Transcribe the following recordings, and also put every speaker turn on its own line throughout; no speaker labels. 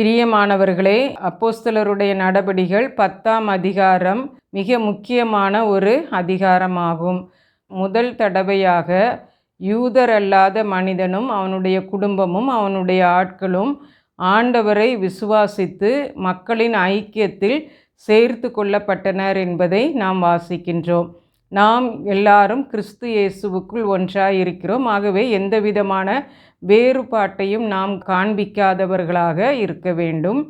பிரியமானவர்களே அப்போஸ்தலருடைய நடபடிகள் பத்தாம் அதிகாரம் மிக முக்கியமான ஒரு அதிகாரமாகும். முதல் தடவையாக யூதர் அல்லாத மனிதனும் அவனுடைய குடும்பமும் அவனுடைய ஆட்களும் ஆண்டவரை விசுவாசித்து மக்களின் ஐக்கியத்தில் சேர்த்து கொள்ளப்பட்டனர் என்பதை நாம் வாசிக்கின்றோம். நாம் எல்லாரும் கிறிஸ்து இயேசுவுக்குள் ஒன்றாய் இருக்கிறோம் ஆகவே எந்த விதமான வேறுபாட்டையும் நாம் காண்பிக்காதவர்களாக இருக்க வேண்டும்.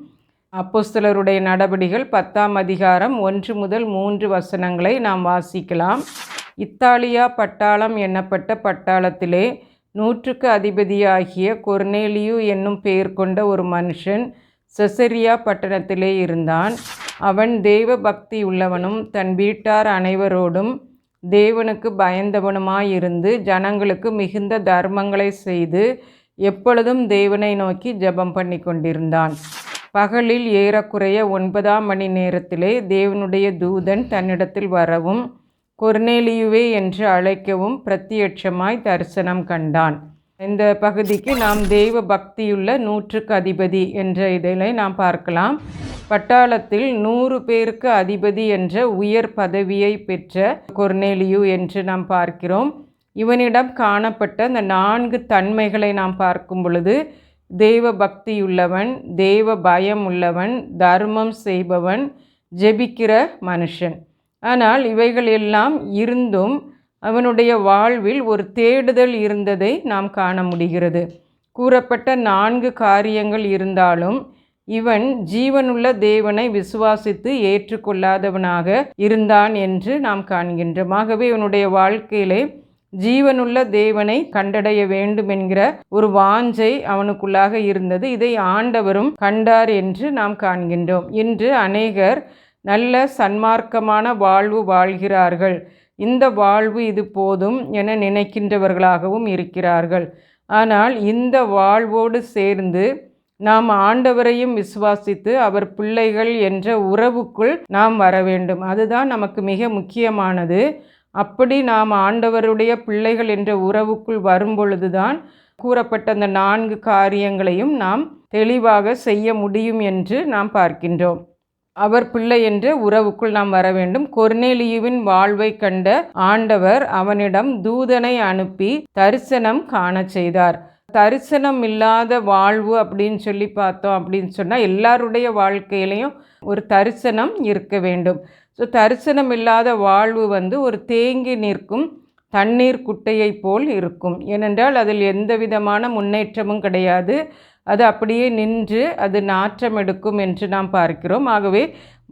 அப்போஸ்தலருடைய நடபடிகள் பத்தாம் அதிகாரம் ஒன்று முதல் மூன்று வசனங்களை நாம் வாசிக்கலாம். இத்தாலியா பட்டாளம் எண்ணப்பட்ட பட்டாளத்திலே நூற்றுக்கு அதிபதியாகிய கொர்னேலியு என்னும் பெயர் கொண்ட ஒரு மனுஷன் செசரியா பட்டணத்திலே இருந்தான். அவன் தேவ பக்தி உள்ளவனும் தன் வீட்டார் அனைவரோடும் தேவனுக்கு பயந்தவனுமாயிருந்து ஜனங்களுக்கு மிகுந்த தர்மங்களை செய்து எப்பொழுதும் தேவனை நோக்கி ஜெபம் பண்ணி கொண்டிருந்தான் பகலில் ஏறக்குறைய ஒன்பதாம் மணி நேரத்திலே தேவனுடைய தூதன் தன்னிடத்தில் வரவும் கொர்னேலியுவே என்று அழைக்கவும் பிரத்யட்சமாய் தரிசனம் கண்டான். இந்த பகுதிக்கு நாம் தெய்வ பக்தியுள்ள நூற்றுக்கு அதிபதி என்ற இதில் நாம் பார்க்கலாம். பட்டாளத்தில் நூறு பேருக்கு அதிபதி என்ற உயர் பதவியை பெற்ற கொர்னேலியு என்று நாம் பார்க்கிறோம். இவனிடம் காணப்பட்ட அந்த நான்கு தன்மைகளை நாம் பார்க்கும் பொழுது தெய்வ பக்தியுள்ளவன் தெய்வ பயம் உள்ளவன் தர்மம் செய்பவன் ஜெபிக்கிற மனுஷன். ஆனால் இவைகள் எல்லாம் இருந்தும் அவனுடைய வாழ்வில் ஒரு தேடுதல் இருந்ததை நாம் காண முடிகிறது. கூறப்பட்ட நான்கு காரியங்கள் இருந்தாலும் இவன் ஜீவனுள்ள தேவனை விசுவாசித்து ஏற்றுக்கொள்ளாதவனாக இருந்தான் என்று நாம் காண்கின்றோம். ஆகவே இவனுடைய வாழ்க்கையிலே ஜீவனுள்ள தேவனை கண்டடைய வேண்டும் என்கிற ஒரு வாஞ்சை அவனுக்குள்ளாக இருந்தது. இதை ஆண்டவரும் கண்டார் என்று நாம் காண்கின்றோம். இன்று அநேகர் நல்ல சன்மார்க்கமான வாழ்வு வாழ்கிறார்கள். இந்த வாழ்வு இது போதும் என நினைக்கின்றவர்களாகவும் இருக்கிறார்கள். ஆனால் இந்த வாழ்வோடு சேர்ந்து நாம் ஆண்டவரையும் விசுவாசித்து அவர் பிள்ளைகள் என்ற உறவுக்குள் நாம் வர வேண்டும். அதுதான் நமக்கு மிக முக்கியமானது. அப்படி நாம் ஆண்டவருடைய பிள்ளைகள் என்ற உறவுக்குள் வரும்பொழுதுதான் கூறப்பட்ட அந்த நான்கு காரியங்களையும் நாம் தெளிவாக செய்ய முடியும் என்று நாம் பார்க்கின்றோம். அவர் பிள்ளை என்ற உறவுக்குள் நாம் வர வேண்டும். கொர்னேலியுவின் வாழ்வை கண்ட ஆண்டவர் அவனிடம் தூதனை அனுப்பி தரிசனம் காணச் செய்தார். தரிசனம் இல்லாத வாழ்வு அப்படின்னு சொல்லி பார்த்தோம் அப்படின்னு சொன்னால் எல்லாருடைய வாழ்க்கையிலையும் ஒரு தரிசனம் இருக்க வேண்டும். ஸோ தரிசனம் இல்லாத வாழ்வு வந்து ஒரு தேங்கி நிற்கும் தண்ணீர் குட்டையை போல் இருக்கும். ஏனென்றால் அதில் எந்த விதமான முன்னேற்றமும் கிடையாது. அது அப்படியே நின்று அது நாற்றம் எடுக்கும் என்று நாம் பார்க்கிறோம். ஆகவே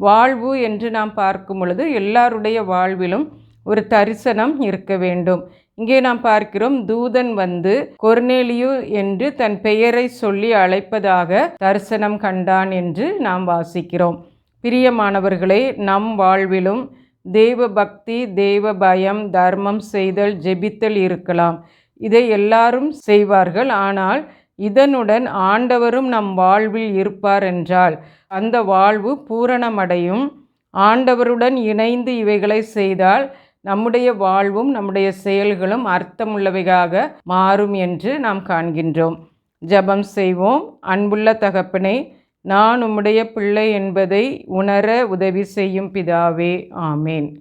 வாழ்வு என்று நாம் பார்க்கும் பொழுது எல்லாருடைய வாழ்விலும் ஒரு தரிசனம் இருக்க வேண்டும். இங்கே நாம் பார்க்கிறோம் தூதன் வந்து கொர்னேலியு என்று தன் பெயரை சொல்லி அழைப்பதாக தரிசனம் கண்டான் என்று நாம் வாசிக்கிறோம். பிரியமானவர்களே நம் வாழ்விலும் தேவ பக்தி தேவ பயம் தர்மம் செய்தல் ஜெபித்தல் இருக்கலாம். இதை எல்லாரும் செய்வார்கள். ஆனால் இதனுடன் ஆண்டவரும் நம் வாழ்வில் இருப்பார் என்றால் அந்த வாழ்வு பூரணமடையும். ஆண்டவருடன் இணைந்து இவைகளை செய்தால் நம்முடைய வாழ்வும் நம்முடைய செயல்களும் அர்த்தமுள்ளவையாக மாறும் என்று நாம் காண்கின்றோம். ஜபம் செய்வோம். அன்புள்ள தகப்பனை நான் உம்முடைய பிள்ளை என்பதை உணர உதவி செய்யும் பிதாவே. ஆமேன்.